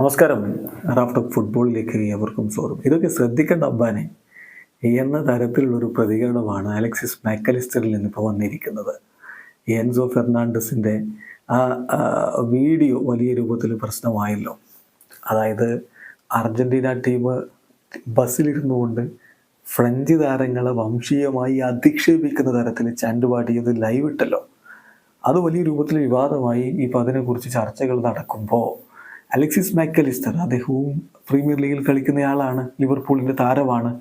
നമസ്കാരം. Raft of ഫുട്ബോളിലേക്ക് എവർക്കും സ്വാഗതം. ഇതൊക്കെ ശ്രദ്ധിക്കേണ്ട അബ്ബാനെ എന്ന തരത്തിലുള്ളൊരു പ്രതികരണമാണ് അലക്സിസ് മാക്കലിസ്റ്ററിൽ നിന്നിപ്പോൾ വന്നിരിക്കുന്നത്. എൻസോ ഫെർണാണ്ടസിന്റെ ആ വീഡിയോ വലിയ രൂപത്തിൽ പ്രശ്നമായല്ലോ. അതായത് അർജന്റീന ടീം ബസ്സിലിരുന്നു കൊണ്ട് ഫ്രഞ്ച് താരങ്ങളെ വംശീയമായി അധിക്ഷേപിക്കുന്ന തരത്തിൽ ചാണ്ടുപാടിയത് ലൈവ് ഇട്ടല്ലോ. അത് വലിയ രൂപത്തിൽ വിവാദമായി ഇപ്പോൾ അതിനെക്കുറിച്ച് ചർച്ചകൾ നടക്കുമ്പോൾ അലക്സിസ് മാക്കലിസ്റ്റർ അദ്ദേഹവും പ്രീമിയർ ലീഗിൽ കളിക്കുന്നയാളാണ് ലിവർപൂളിന്റെ താരമാണ്.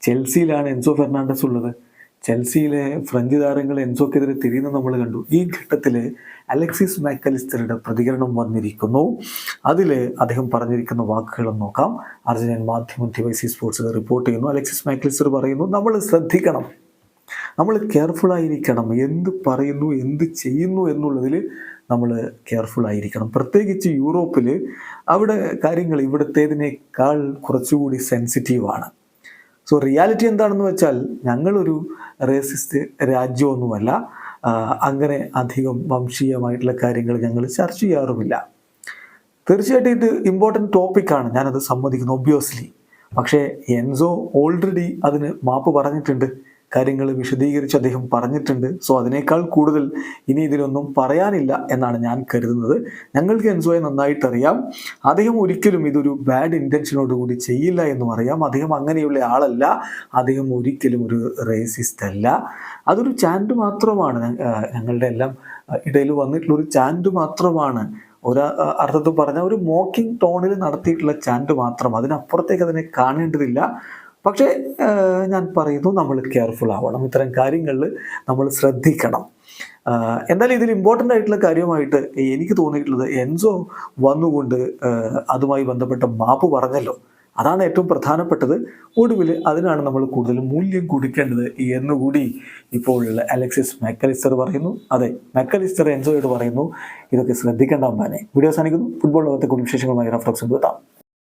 ചെൽസിയിലാണ് എൻസോ ഫെർണാണ്ടസ് ഉള്ളത്. ചെൽസിയിലെ ഫ്രഞ്ച് താരങ്ങൾ എൻസോക്കെതിരെ തിരിയുന്നത് നമ്മൾ കണ്ടു. ഈ ഘട്ടത്തിൽ അലക്സിസ് മാക്കലിസ്റ്ററുടെ പ്രതികരണം വന്നിരിക്കുന്നു. അതിൽ അദ്ദേഹം പറഞ്ഞിരിക്കുന്ന വാക്കുകളും നോക്കാം. അർജന്റീൻ മാധ്യമം ടി വൈ സ്പോർട്സ് റിപ്പോർട്ട് ചെയ്യുന്നു. അലക്സിസ് മാക്കലിസ്റ്റർ പറയുന്നു നമ്മൾ ശ്രദ്ധിക്കണം. നമ്മൾ കെയർഫുൾ ആയിരിക്കണം. എന്ത് പറയുന്നു എന്ത് ചെയ്യുന്നു എന്നുള്ളതിൽ നമ്മൾ കെയർഫുൾ ആയിരിക്കണം. പ്രത്യേകിച്ച് യൂറോപ്പിൽ അവിടെ കാര്യങ്ങൾ ഇവിടുത്തേതിനേക്കാൾ കുറച്ചുകൂടി സെൻസിറ്റീവാണ് സോ റിയാലിറ്റി എന്താണെന്ന് വെച്ചാൽ ഞങ്ങളൊരു റേസിസ്റ്റ് രാജ്യമൊന്നുമല്ല. അങ്ങനെ അധികം വംശീയമായിട്ടുള്ള കാര്യങ്ങൾ ഞങ്ങൾ ചർച്ച ചെയ്യാറുമില്ല. തീർച്ചയായിട്ടും ഇത് ഇമ്പോർട്ടന്റ് ടോപ്പിക്കാണ് ഞാനത് സമ്മതിക്കുന്നു ഒബ്വിയസ്ലി പക്ഷേ എൻസോ ഓൾറെഡി അതിന് മാപ്പ് പറഞ്ഞിട്ടുണ്ട്. കാര്യങ്ങൾ വിശദീകരിച്ച് അദ്ദേഹം പറഞ്ഞിട്ടുണ്ട്. സോ അതിനേക്കാൾ കൂടുതൽ ഇനി ഇതിലൊന്നും പറയാനില്ല എന്നാണ് ഞാൻ കരുതുന്നത്. ഞങ്ങൾക്ക് എൻസോയെ നന്നായിട്ടറിയാം. അദ്ദേഹം ഒരിക്കലും ഇതൊരു ബാഡ് ഇന്റൻഷനോട് കൂടി ചെയ്യില്ല എന്നും അറിയാം അദ്ദേഹം അങ്ങനെയുള്ള ആളല്ല. അദ്ദേഹം ഒരിക്കലും ഒരു റേസിസ്റ്റ് അല്ല. അതൊരു ചാൻഡ് മാത്രമാണ്. ഞങ്ങളുടെ എല്ലാം ഇടയിൽ വന്നിട്ടുള്ള ഒരു ചാൻഡ് മാത്രമാണ്. ഒരു അർത്ഥത്തിൽ പറഞ്ഞ ഒരു മോക്കിംഗ് ടോണിൽ നടത്തിയിട്ടുള്ള ചാൻഡ് മാത്രം. അതിനപ്പുറത്തേക്ക് അതിനെ കാണേണ്ടതില്ല. പക്ഷേ ഞാൻ പറയുന്നു നമ്മൾ കെയർഫുൾ ആവണം. ഇത്തരം കാര്യങ്ങളിൽ നമ്മൾ ശ്രദ്ധിക്കണം. എന്തായാലും ഇതിൽ ഇമ്പോർട്ടന്റ് ആയിട്ടുള്ള കാര്യമായിട്ട് എനിക്ക് തോന്നിയിട്ടുള്ളത് എൻസോ വന്നുകൊണ്ട് അതുമായി ബന്ധപ്പെട്ട മാപ്പ് പറഞ്ഞല്ലോ. അതാണ് ഏറ്റവും പ്രധാനപ്പെട്ടത്. ഒടുവിൽ അതിനാണ് നമ്മൾ കൂടുതൽ മൂല്യം കൊടുക്കേണ്ടത് എന്നുകൂടി ഇപ്പോൾ അലക്സിസ് മെക്കലിസ്റ്റർ പറയുന്നു. അതെ മെക്കലിസ്റ്റർ എൻസോയോട് പറയുന്നു. ഇതൊക്കെ ശ്രദ്ധിക്കേണ്ട അമ്പാനെ വീഡിയോ സാധിക്കുന്നു ഫുട്ബോൾ ലോകത്തെ കുടുംബ വിശേഷങ്ങളുമായി റഫ്ലക്സ് എത്താം